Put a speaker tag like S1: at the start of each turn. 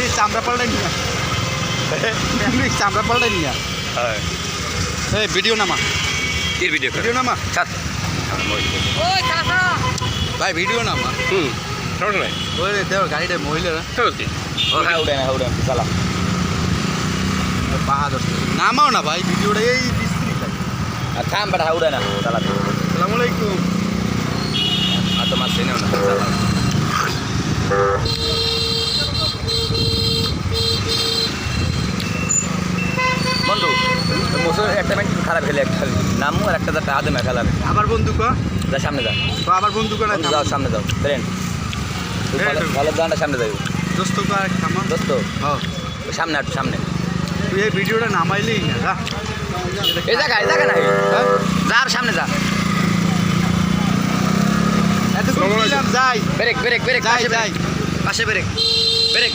S1: টুকরির চামড়া পাল্টাই নিয়া টুকরির চামড়া পাল্টাই নিয়া
S2: হ্যাঁ।
S1: এই ভিডিও নামা।
S2: কি ভিডিও
S1: ভিডিও নামা।
S2: ছাড়।
S1: ভাই ভিডিও নামা।
S2: হুম সমস্যা নাই
S1: ওই দেও গাড়িটা মহিলারা পাহাড় নামাও না ভাই ভিডিওটা এই বিস্ত্রি
S3: থাম বেটা উঠে না চালা।
S1: আসসালামু আলাইকুম।
S3: আর তোমার চেনেও না চালা। একটা মিনিট খারাপ খেলে একটা নামু আর একটা টাকা দেবে খেলাবে।
S1: আবার বন্ধু ক
S3: যা সামনে যা।
S1: তো আবার বন্ধু ক না
S3: যাও সামনে যাও। ট্রেন ভালো গানটা সামনে যাই
S1: দোস্ত ক আর
S3: দোস্ত?
S1: হ্যাঁ।
S3: সামনে একটু সামনে।
S1: তুই এই ভিডিওটা নামাইলেই না যা।
S3: এই জায়গা এই জায়গা নাই।
S1: হ্যাঁ?
S3: যা আর সামনে যা।
S1: যাই।
S3: ব্রেক ব্রেক ব্রেক
S1: যাই
S3: পাশে ব্রেক। পাশে ব্রেক। ব্রেক।